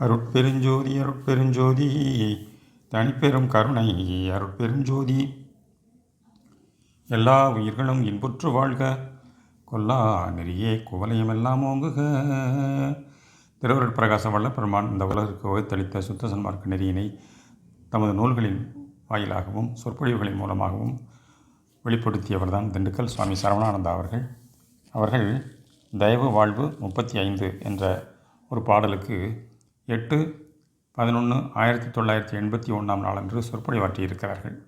அருட்பெருஞ்சோதி அருட்பெருஞ்சோதி தனிப்பெரும் கருணை அருட்பெருஞ்சோதி. எல்லா உயிர்களும் இன்புற்று வாழ்க. கொல்லா நெறியே குவலயமெல்லாம் ஓங்குக. திருவருட் பிரகாச வல்ல பெருமான் இந்த உலகிற்கு வகுத்தளித்த சுத்த சன்மார்க்க நெறியினை தமது நூல்களின் வாயிலாகவும் சொற்பொழிவுகளின் மூலமாகவும் வெளிப்படுத்தியவர்தான் திண்டுக்கல் சுவாமி சரவணானந்தா அவர்கள். அவர்கள் தயவு வாழ்வு முப்பத்தி ஐந்து என்ற ஒரு பாடலுக்கு எட்டு பதினொன்று ஆயிரத்தி தொள்ளாயிரத்தி எண்பத்தி ஒன்றாம் நாளன்று சொற்பொழிவாற்றியிருக்கிறார்கள்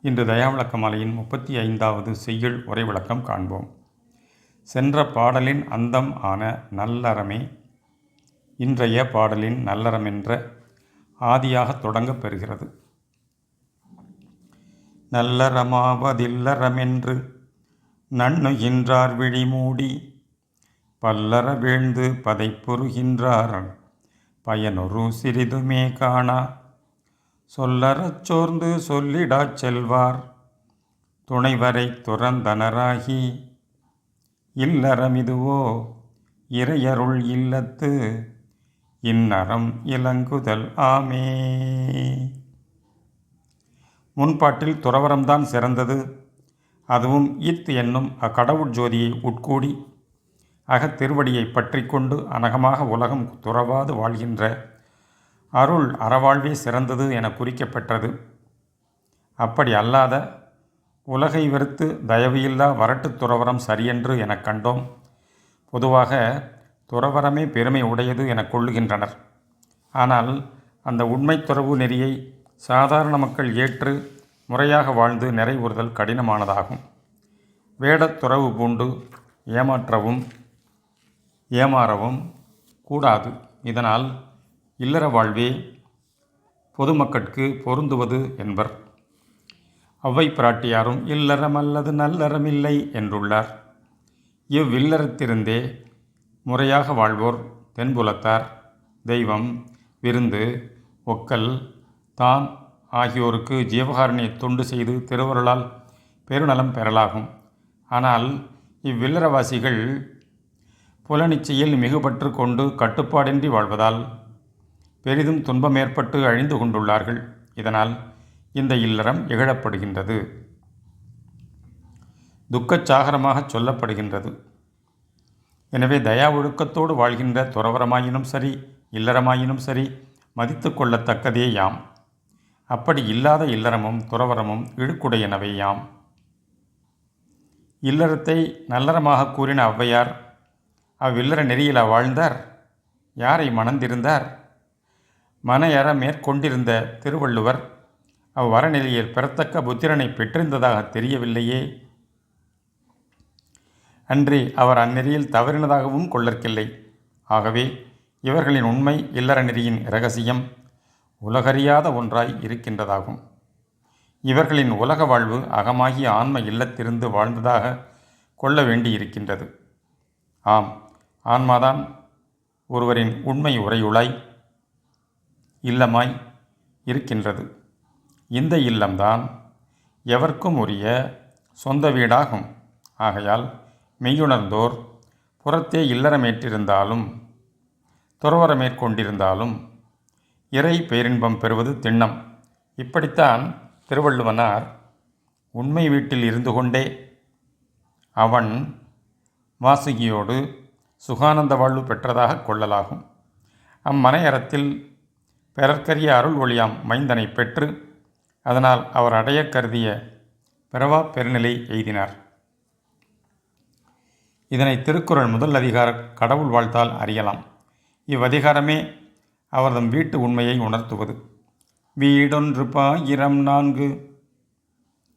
இன்று தயாவிளக்க மாலையின் முப்பத்தி ஐந்தாவது செய்யுள் உரை விளக்கம் காண்போம். சென்ற பாடலின் அந்தம் ஆன நல்லறமே இன்றைய பாடலின் நல்லறமென்ற ஆதியாக தொடங்கப் பெறுகிறது. நல்லறமாவதில்லறமென்று நன்னுகின்றார் விழிமூடி பல்லற வீழ்ந்து பதைப்புறுகின்றாரன் பயனொரு சிறிதுமே காணா. சொல்லறச் சோர்ந்து சொல்லிடாச் செல்வார். துணைவரை துறந்தனராகி இல்லறமிதுவோ இறையருள் இல்லத்து இந்நரம் இலங்குதல் ஆமே. முன்பாட்டில் துறவரம்தான் சிறந்தது. அதுவும் இத் என்னும் அக்கடவுட் ஜோதியை உட்கூடி அகத்திருவடியை பற்றி கொண்டு அனகமாக உலகம் துறவாது வாழ்கின்ற அருள் அறவாழ்வே சிறந்தது என குறிக்கப்பெற்றது. அப்படி அல்லாத உலகை வெறுத்து தயவையில்லா வரட்டு துறவரம் சரியென்று எனக் கண்டோம். பொதுவாக துறவரமே பெருமை உடையது என கொள்ளுகின்றனர். ஆனால் அந்த உண்மை துறவு நெறியை சாதாரண மக்கள் ஏற்று முறையாக வாழ்ந்து நிறைவுறுதல் கடினமானதாகும். வேடத் துறவு பூண்டு ஏமாற்றவும் ஏமாறவும் கூடாது. இதனால் இல்லற வாழ்வே பொதுமக்கட்கு பொருந்துவது என்பர். ஒளவை பிராட்டியாரும் இல்லறம் அல்லது நல்லறமில்லை என்றுள்ளார். இவ்வில்லறத்திருந்தே முறையாக வாழ்வோர் தென்புலத்தார். தெய்வம் விருந்து ஒக்கல் தான் ஆகியோருக்கு ஜீவகாரணியை தொண்டு செய்து திருவருளால் பெருநலம் பெறலாகும். ஆனால் இவ்வில்லறவாசிகள் புலனிச்சையில் மிகுபற்று கொண்டு கட்டுப்பாடின்றி வாழ்வதால் பெரிதும் துன்பம் ஏற்பட்டு அழிந்து கொண்டுள்ளார்கள். இதனால் இந்த இல்லறம் இகழப்படுகின்றது. துக்கச்சாகரமாக சொல்லப்படுகின்றது. எனவே தயா ஒழுக்கத்தோடு வாழ்கின்ற துறவரமாயினும் சரி இல்லறமாயினும் சரி மதித்து கொள்ளத்தக்கதே யாம். அப்படி இல்லாத இல்லறமும் துறவரமும் இழுக்குடையனவை யாம். இல்லறத்தை நல்லறமாக கூறின ஔவையார் அவ்வில்லற நெறியிலா வாழ்ந்தார்? யாரை மணந்திருந்தார்? மனையற மேற்கொண்டிருந்த திருவள்ளுவர் அவ்வறநிலையில் பெறத்தக்க புத்திரனை பெற்றிருந்ததாக தெரியவில்லையே. அன்றி அவர் அந்நெறியில் தவறினதாகவும் கொள்ளற்கில்லை. ஆகவே இவர்களின் உண்மை இல்லற நெறியின் இரகசியம் உலகறியாத ஒன்றாய் இருக்கின்றதாகும். இவர்களின் உலக வாழ்வு அகமாகிய ஆன்ம இல்லத்திருந்து வாழ்ந்ததாக கொள்ள வேண்டியிருக்கின்றது. ஆம் ஆன்மாதான் ஒருவரின் உண்மை உரையுளாய் இல்லமாய் இருக்கின்றது. இந்த இல்லம்தான் எவர்க்கும் உரிய சொந்த வீடாகும். ஆகையால் மெய்யுணர்ந்தோர் புறத்தே இல்லறமேற்றிருந்தாலும் துறவரமேற்கொண்டிருந்தாலும் இறை பேரின்பம் பெறுவது திண்ணம். இப்படித்தான் திருவள்ளுவனார் உண்மை வீட்டில் இருந்து கொண்டே அவன் வாசுகியோடு சுகானந்த வாழ்வு பெற்றதாக கொள்ளலாகும். அம்மனையறத்தில் பிறர்க்கரிய அருள் ஒளியாம் மைந்தனை பெற்று அதனால் அவர் அடைய கருதிய பிறவா பெருநிலை எய்தினார். இதனை திருக்குறள் முதல் அதிகார கடவுள் வாழ்த்தால் அறியலாம். இவ்வதிகாரமே அவர்தம் வீட்டு உண்மையை உணர்த்துவது. வீடொன்று பாயிரம் நான்கு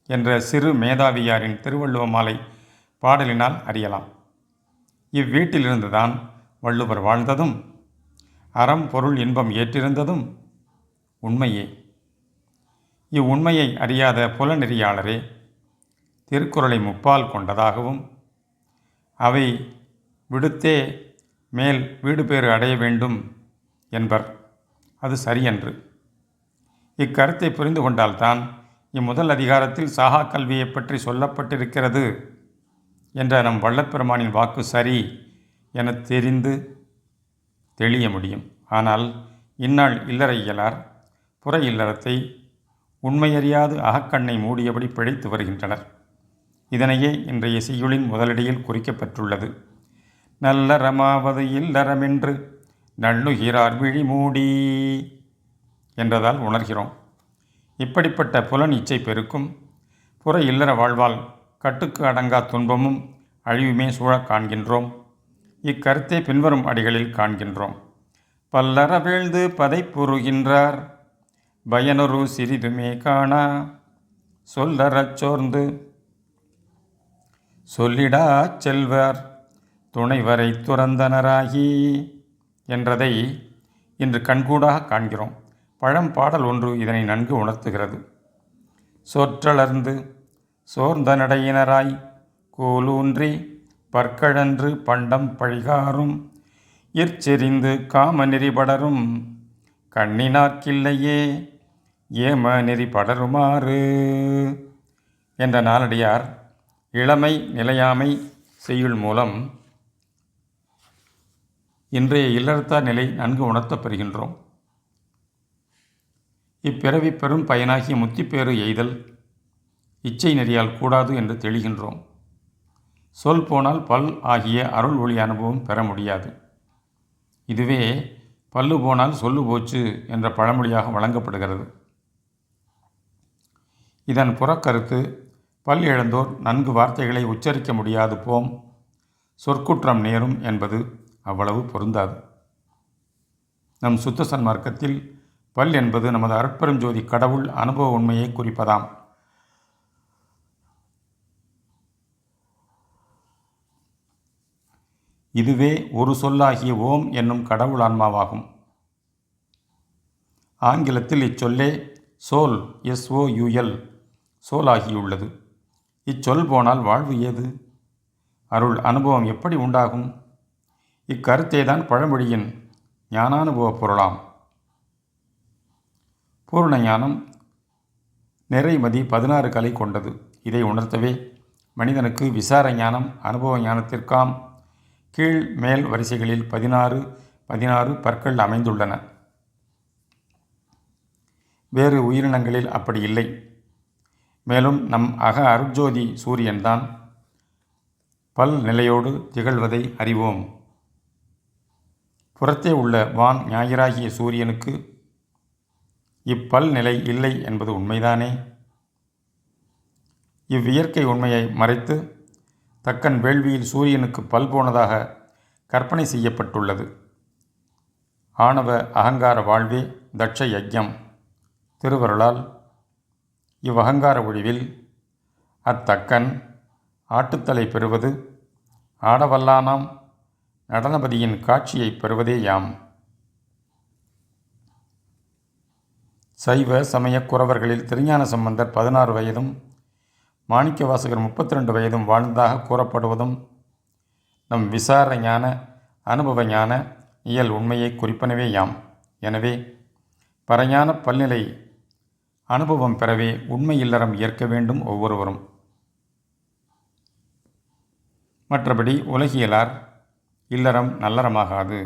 என்ற சிறு மேதாவியாரின் திருவள்ளுவ மாலை பாடலினால் அறியலாம். இவ்வீட்டிலிருந்துதான் வள்ளுவர் வாழ்ந்ததும் அறம் பொருள் இன்பம் ஏற்றிருந்ததும் உண்மையே. இவ்வுண்மையை அறியாத புலநெறியாளரே திருக்குறளை முப்பால் கொண்டதாகவும் அவை விடுத்தே மேல் வீடு பேறு அடைய வேண்டும் என்பர் அது சரியன்று. இக்கருத்தை புரிந்து கொண்டால்தான் இம்முதல் அதிகாரத்தில் சாகா கல்வியை பற்றி சொல்லப்பட்டிருக்கிறது. என்ற நம் வல்லப்பெருமானின் வாக்கு சரி என தெரிந்து தெளிய முடியும். ஆனால் இந்நாள் இல்லற இயலார் புற இல்லறத்தை உண்மையறியாது அகக்கண்ணை மூடியபடி பிழைத்து வருகின்றனர். இதனையே இன்றைய செய்யுளின் முதலடியில் குறிக்கப்பெற்றுள்ளது நல்லறமாவது இல்லறமென்று நள்ளுகிறார் விழி மூடி என்றதால் உணர்கிறோம். இப்படிப்பட்ட புலன் இச்சை பெருக்கும் புற இல்லற வாழ்வால் கட்டுக்கு அடங்கா துன்பமும் அழிவுமே சூழக் காண்கின்றோம். இக்கருத்தை பின்வரும் அடிகளில் காண்கின்றோம். பல்லற வீழ்ந்து பதைப்புறுகின்றார் பயனொரு சிறிதுமே காணா. சொல்லறச் சோர்ந்து சொல்லிடாச் செல்வர் துணைவரை துறந்தனராகி என்றதை இன்று கண்கூடாக காண்கிறோம். பழம் பாடல் ஒன்று இதனை நன்கு உணர்த்துகிறது. சொற்றளர்ந்து சோர்ந்த நடையினராய் கோலூன்றி பற்கழன்று பண்டம் பழிகாரும் இற்செறிந்து காம நெறி படரும். கண்ணினார்க்கில்லையே ஏம நெறி படருமாறு. என்ற நாளடியார் இளமை நிலையாமை செய்யுள் மூலம் இன்றைய இல்லறத்தார் நிலை நன்கு உணர்த்தப் பெறுகின்றோம். இப்பிறவி பெரும் பயனாகிய முத்திப்பேறு எய்தல் இச்சை நெறியால் கூடாது என்று தெளிகின்றோம். சொல் போனால் பல் ஆகிய அருள் ஒளி அனுபவம் பெற முடியாது. இதுவே பல்லு போனால் சொல்லு போச்சு என்ற பழமொழியாக வழங்கப்படுகிறது. இதன் புறக்கருத்து பல் இழந்தோர் நன்கு வார்த்தைகளை உச்சரிக்க முடியாது போம் சொற்குற்றம் நேரும் என்பது அவ்வளவு பொருந்தாது. நம் சுத்த சன்மார்க்கத்தில் பல் என்பது நமது அருட்பெருஞ்சோதி கடவுள் அனுபவ உண்மையை குறிப்பதாம். இதுவே ஒரு சொல்லாகிய ஓம் என்னும் கடவுள் ஆன்மாவாகும். ஆங்கிலத்தில் இச்சொல்லே சோல் எஸ்ஓயுஎல் சோல் ஆகியுள்ளது இச்சொல் போனால் வாழ்வு ஏது? அருள் அனுபவம் எப்படி உண்டாகும்? இக்கருத்தை தான் பழமொழியின் ஞானானுபவ பொருளாம். பூர்ண ஞானம் நிறைமதி பதினாறு கலை கொண்டது. இதை உணர்த்தவே மனிதனுக்கு விசார ஞானம் அனுபவ ஞானத்திற்காம் கீழ் மேல் வரிசைகளில் பதினாறு பதினாறு பற்கள் அமைந்துள்ளன. வேறு உயிரினங்களில் அப்படி இல்லை. மேலும் நம் அக அருட்ஜோதி சூரியன்தான் பல் நிலையோடு திகழ்வதை அறிவோம். புறத்தே உள்ள வான் ஞாயிறாகிய சூரியனுக்கு இப்பல் நிலை இல்லை என்பது உண்மைதானே? இவ்வியற்கை உண்மையை மறைத்து தக்கன் வேள்வியில் சூரியனுக்கு பல் போனதாக கற்பனை செய்யப்பட்டுள்ளது. ஆணவ அகங்கார வாழ்வே தட்ச யஜ்யம். திருவருளால் இவ்வகங்கார ஒழிவில் அத்தக்கன் ஆட்டுத்தலை பெறுவது ஆடவல்லானாம் நடனபதியின் காட்சியை பெறுவதே யாம். சைவ சமய குறவர்களில் திருஞான சம்பந்தர் பதினாறு வயதும் மாணிக்க வாசகர் முப்பத்தி ரெண்டு வயதும் வாழ்ந்ததாக கூறப்படுவதும் நம் விசார ஞான அனுபவ ஞான இயல் உண்மையை குறிப்பனவே யாம். எனவே பரஞான பல்நிலை அனுபவம் பெறவே உண்மை இல்லறம் ஏற்க வேண்டும் ஒவ்வொருவரும். மற்றபடி உலகியலார் இல்லறம் நல்லறமாகாது.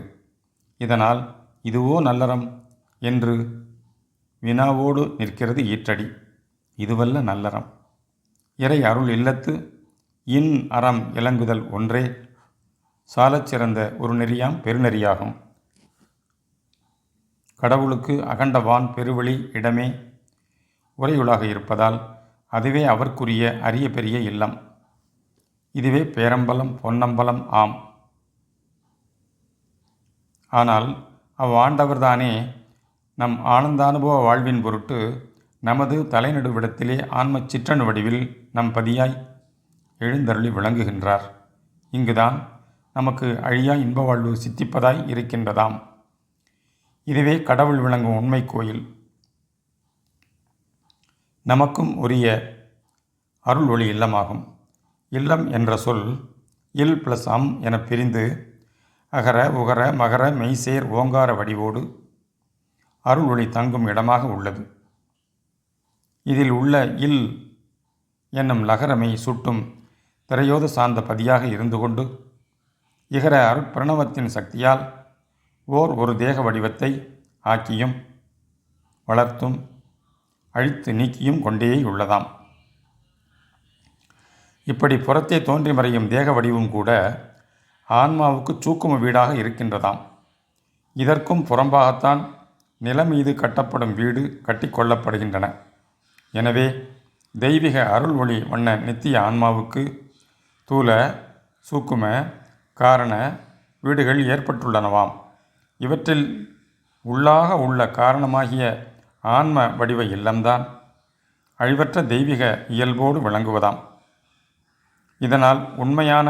இதனால் இதுவோ நல்லறம் என்று வினாவோடு நிற்கிறது ஈற்றடி. இதுவல்ல நல்லறம். இறை அருள் இல்லத்து இன் அறம் இலங்குதல் ஒன்றே. சாலச் சிறந்த ஒரு நெறியாம் பெருநெறியாகும். கடவுளுக்கு அகண்டவான் பெருவெளி இடமே. உரையுளாக இருப்பதால் அதுவே அவர்க்குரிய அரிய பெரிய இல்லம். இதுவே பேரம்பலம் பொன்னம்பலம் ஆம். ஆனால் அவ்வாண்டவர்தானே நம் ஆனந்தானுபவ வாழ்வின் பொருட்டு நமது தலைநடுவிடத்திலே ஆன்ம சிற்றணு வடிவில் நம் பதியாய் எழுந்தருளி விளங்குகின்றார். இங்குதான் நமக்கு அழியா இன்ப வாழ்வு சித்திப்பதாய் இருக்கின்றதாம். இதுவே கடவுள் விளங்கும் உண்மை கோயில். நமக்கும் உரிய அருள் ஒளி இல்லமாகும். இல்லம் என்ற சொல் இல் பிளஸ் அம் என பிரிந்து அகர உகர மகர மெய்சேர் ஓங்கார வடிவோடு அருள் ஒளி தங்கும் இடமாக உள்ளது. இதில் உள்ள இல் என்னும் லகரமை சுட்டும் திரையோத சார்ந்த பதியாக இருந்து கொண்டு இகர அருட்பிரணவத்தின் சக்தியால் ஓர் ஒரு தேக வடிவத்தை ஆக்கியும் வளர்த்தும் அழித்து நீக்கியும் கொண்டே உள்ளதாம். இப்படி புறத்தே தோன்றி மறையும் தேக வடிவும் கூட ஆன்மாவுக்கு சூக்கும வீடாக இருக்கின்றதாம். இதற்கும் புறம்பாகத்தான் நிலம் மீது கட்டப்படும் வீடு கட்டிக்கொள்ளப்படுகின்றன எனவே தெய்வீக அருள் ஒளி வண்ண நித்திய ஆன்மாவுக்கு தூல சூக்கும காரண வீடுகள் ஏற்பட்டுள்ளனவாம். இவற்றில் உள்ளாக உள்ள காரணமாகிய ஆன்ம வடிவ இல்லம்தான் அழிவற்ற தெய்வீக இயல்போடு விளங்குவதாம். இதனால் உண்மையான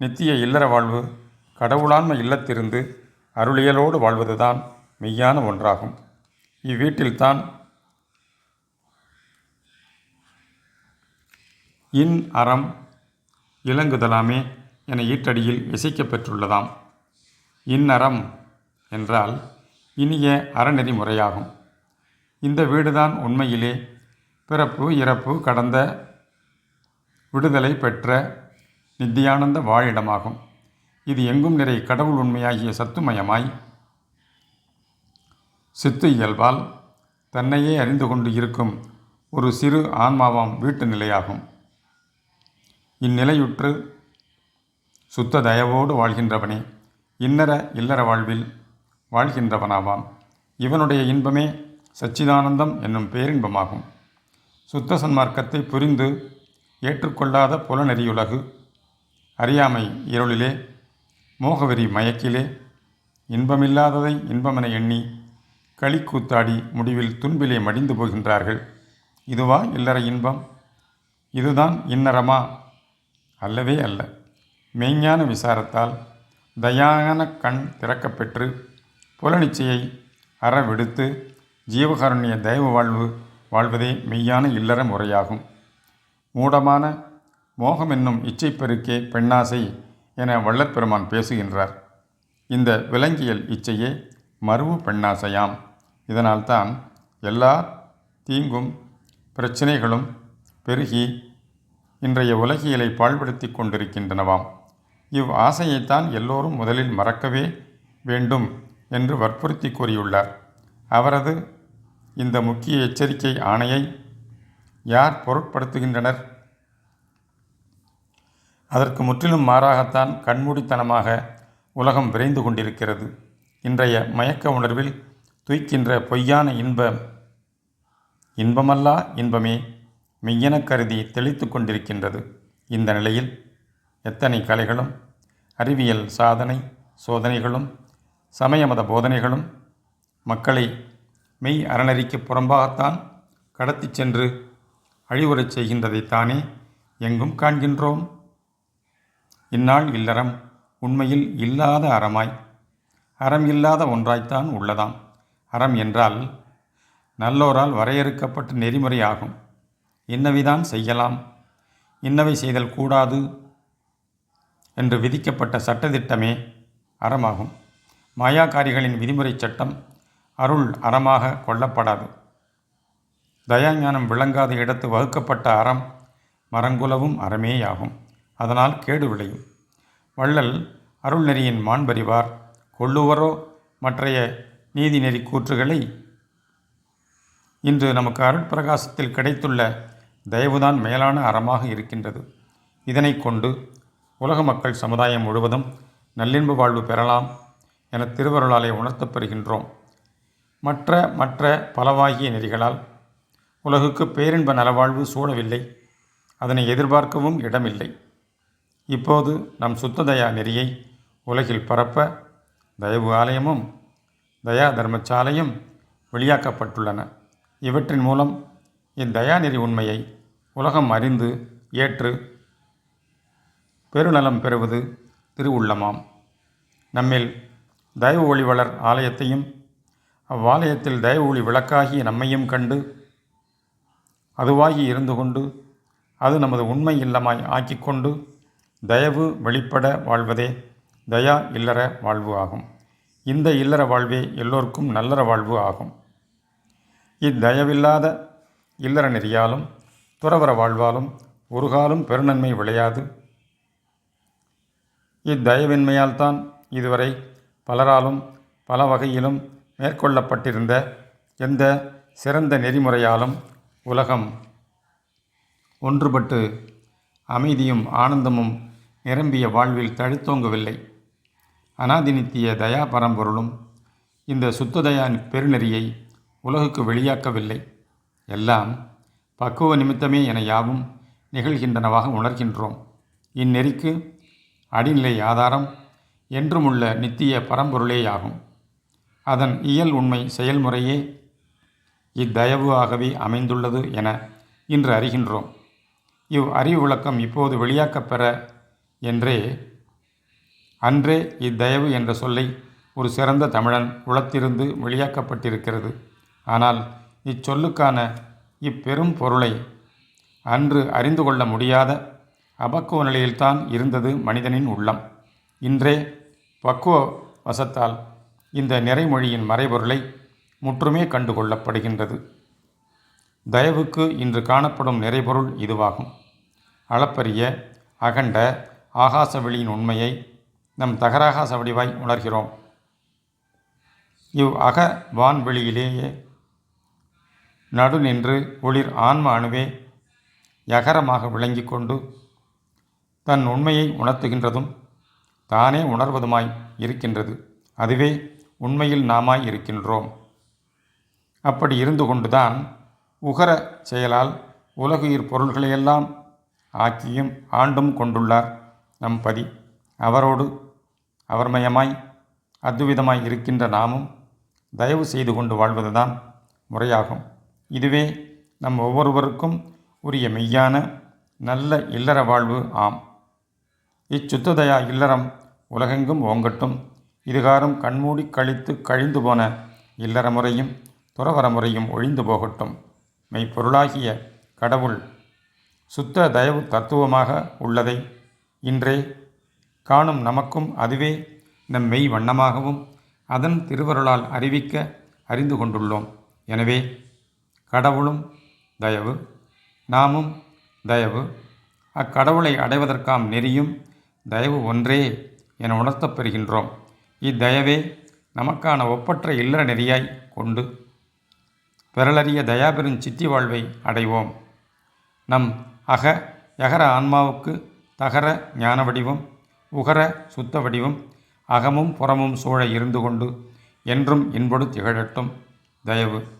நித்திய இல்லற வாழ்வு கடவுளாண்மை இல்லத்திருந்து அருளியலோடு வாழ்வதுதான் மெய்யான ஒன்றாகும். இவ்வீட்டில்தான் இன் அறம் இலங்குதலாமே என ஈட்டடியில் இசைக்கப் பெற்றுள்ளதாம் இன்னறம் என்றால் இனிய அறநெறி முறையாகும். இந்த வீடுதான் உண்மையிலே பிறப்பு இறப்பு கடந்த விடுதலை பெற்ற நித்தியானந்த வாழிடமாகும். இது எங்கும் நிறை கடவுள் உண்மையாகிய சத்துமயமாய் சித்து இயல்பால் தன்னையே அறிந்து கொண்டு இருக்கும் ஒரு சிறு ஆன்மாவாம் வீட்டு நிலையாகும். இந்நிலையுற்று சுத்த தயவோடு வாழ்கின்றவனே இன்னர இல்லற வாழ்வில் வாழ்கின்றவனாவான். இவனுடைய இன்பமே சச்சிதானந்தம் என்னும் பேரின்பமாகும். சுத்த சன்மார்க்கத்தை புரிந்து ஏற்றுக்கொள்ளாத புலனெறியுலகு அறியாமை இருளிலே மோகவெறி மயக்கிலே இன்பமில்லாததை இன்பமென எண்ணி களிக்கூத்தாடி முடிவில் துன்பிலே மடிந்து போகின்றார்கள். இதுவா இல்லற இன்பம்? இதுதான் இன்னரமா? அல்லவே அல்ல. மெய்ஞான விசாரத்தால் தயான கண் திறக்கப்பெற்று புலனிச்சையை அறவெடுத்து ஜீவகாருண்ய தெய்வ வாழ்வு வாழ்வதே மெய்யான இல்லற முறையாகும். மூடமான மோகம் என்னும் இச்சை பெருக்கே பெண்ணாசை என வள்ளற்பெருமான் பேசுகின்றார். இந்த விலங்கியல் இச்சையே மருவு பெண்ணாசையாம். இதனால்தான் எல்லா தீங்கும் பிரச்சனைகளும் பெருகி இன்றைய உலகியலை பாழ்படுத்தி கொண்டிருக்கின்றனவாம். இவ் ஆசையைத்தான் எல்லோரும் முதலில் மறக்கவே வேண்டும் என்று வற்புறுத்தி கூறியுள்ளார். அவரது இந்த முக்கிய எச்சரிக்கை ஆணையை யார் பொருட்படுத்துகின்றனர்? அதற்கு முற்றிலும் மாறாகத்தான் கண்மூடித்தனமாக உலகம் விரைந்து கொண்டிருக்கிறது. இன்றைய மயக்க உணர்வில் துய்க்கின்ற பொய்யான இன்ப இன்பமல்லா இன்பமே. மெய்யன கருதி தெளித்து கொண்டிருக்கின்றது. இந்த நிலையில் எத்தனை கலைகளும் அறிவியல் சாதனை சோதனைகளும் சமய மத போதனைகளும் மக்களை மெய் அறநெறிக்கு புறம்பாகத்தான் கடத்திச் சென்று அழிவுறச் செய்கின்றதைத்தானே எங்கும் காண்கின்றோம். இந்நாள் இல்லறம் உண்மையில் இல்லாத அறமாய் அறம் இல்லாத ஒன்றாய்த்தான் உள்ளதாம். அறம் என்றால் நல்லோரால் வரையறுக்கப்பட்ட நெறிமுறை ஆகும் இன்னவைதான் செய்யலாம். இன்னவை செய்தல் கூடாது என்று விதிக்கப்பட்ட சட்டத்திட்டமே அறமாகும். மாயாக்காரிகளின் விதிமுறை சட்டம் அருள் அறமாக கொள்ளப்படாது. தயாஞானம் விளங்காத இடத்து வகுக்கப்பட்ட அறம் மரங்குலவும் அறமேயாகும். அதனால் கேடு விளையும். வள்ளல் அருள் நெறியின் மாண்பறிவார். கொள்ளுவரோ மற்றைய நீதிநெறி கூற்றுகளை இன்று நமக்கு அருட்பிரகாசத்தில் கிடைத்துள்ள தயவுதான் மேலான அறமாக இருக்கின்றது. இதனை கொண்டு உலக மக்கள் சமுதாயம் முழுவதும் நல்லின்பு வாழ்வு பெறலாம் என திருவருளாலே உணர்த்தப் பெறுகின்றோம் மற்ற மற்ற பலவாகிய நெறிகளால் உலகுக்கு பேரின்ப நலவாழ்வு சூழவில்லை. அதனை எதிர்பார்க்கவும் இடமில்லை. இப்போது நம் சுத்ததயா நெறியை உலகில் பரப்ப தயவு ஆலயமும் தயா தர்மசாலையும் வெளியாக்கப்பட்டுள்ளன. இவற்றின் மூலம் இத்தயாநெறி உண்மையை உலகம் அறிந்து ஏற்று பெருநலம் பெறுவது திருவுள்ளமாம். நம்மில் தயவு ஒளிவளர் ஆலயத்தையும் அவ்வாலயத்தில் தயவு ஒளி விளக்காகிய நம்மையும் கண்டு அதுவாகி இருந்து கொண்டு அது நமது உண்மை இல்லமாய் ஆக்கிக்கொண்டு தயவு வெளிப்பட வாழ்வதே தயா இல்லற வாழ்வு ஆகும். இந்த இல்லற வாழ்வே எல்லோருக்கும் நல்லற வாழ்வு ஆகும். இத்தயவில்லாத இல்லற நெறியாலும் துறவர வாழ்வாலும் ஒரு காலும் பெருநன்மை விளையாது. இத்தயவின்மையால்தான் இதுவரை பலராலும் பல வகையிலும் மேற்கொள்ளப்பட்டிருந்த எந்த சிறந்த நெறிமுறையாலும் உலகம் ஒன்றுபட்டு அமைதியும் ஆனந்தமும் நிரம்பிய வாழ்வில் தழுத்தோங்கவில்லை. அனாதினித்திய தயா பரம்பொருளும் இந்த சுத்ததயா பெருநெறியை உலகுக்கு வெளியாக்கவில்லை. எல்லாம் பக்குவ நிமித்தமே என யாவும் நிகழ்கின்றனவாக உணர்கின்றோம். இந்நெறிக்கு அடிநிலை ஆதாரம் என்றுமுள்ள நித்திய பரம்பொருளேயாகும். அதன் இயல் உண்மை செயல்முறையே இத்தயவு ஆகவே அமைந்துள்ளது என இன்று அறிகின்றோம். இவ் அறிவு விளக்கம் இப்போது வெளியாக்கப்பெற என்றே அன்றே இத்தயவு என்ற சொல்லை ஒரு சிறந்த தமிழன் உளத்திருந்து வெளியாக்கப்பட்டிருக்கிறது. ஆனால் இச்சொல்லுக்கான இப்பெரும் பொருளை அன்று அறிந்து கொள்ள முடியாத அபக்குவ நிலையில்தான் இருந்தது மனிதனின் உள்ளம். இன்றே பக்குவ வசத்தால் இந்த நிறைமொழியின் மறைபொருளை முற்றுமே கண்டு கொள்ளப்படுகின்றது தயவுக்கு இன்று காணப்படும் நிறைபொருள் இதுவாகும். அளப்பரிய அகண்ட ஆகாச வெளியின் உண்மையை நம் தகராகாச வடிவாய் உணர்கிறோம். இவ் அக வான்வெளியிலேயே நடு நின்று ஒளிர் ஆன்ம அணுவே யகரமாக விளங்கி கொண்டு தன் உண்மையை உணர்த்துகின்றதும் தானே உணர்வதுமாய் இருக்கின்றது. அதுவே உண்மையில் நாமாய் இருக்கின்றோம். அப்படி இருந்து கொண்டுதான் உகர செயலால் உலகுயிர் பொருள்களையெல்லாம் ஆக்கியும் ஆண்டும் கொண்டுள்ளார் நம் பதி. அவரோடு அவர்மயமாய் அத்விதமாய் இருக்கின்ற நாமும் தயவு செய்து கொண்டு வாழ்வதுதான் முறையாகும். இதுவே நம் ஒவ்வொருவருக்கும் உரிய மெய்யான நல்ல இல்லற வாழ்வு ஆம். இச்சுத்ததயா இல்லறம் உலகெங்கும் ஓங்கட்டும். இதுகாரம் கண்மூடி கழித்து கழிந்து போன இல்லற முறையும் துறவர முறையும் ஒழிந்து போகட்டும். மெய்ப்பொருளாகிய கடவுள் சுத்த தயவு தத்துவமாக உள்ளதை இன்றே காணும் நமக்கும் அதுவே நம் மெய் வண்ணமாகவும் அதன் திருவருளால் அறிவிக்க அறிந்து கொண்டுள்ளோம். எனவே கடவுளும் தயவு நாமும் தயவு. அக்கடவுளை அடைவதற்காம் நெறியும் தயவு ஒன்றே என உணர்த்தப் பெறுகின்றோம். இத்தயவே நமக்கான ஒப்பற்ற இல்லற நெறியாய் கொண்டு பிறலறிய தயாபெருஞ் சித்தி வாழ்வை அடைவோம். நம் அக யகர ஆன்மாவுக்கு தகர ஞான வடிவம் உகர சுத்த வடிவம் அகமும் புறமும் சூழ இருந்து கொண்டு என்றும் இன்பொடு திகழட்டும். தயவு.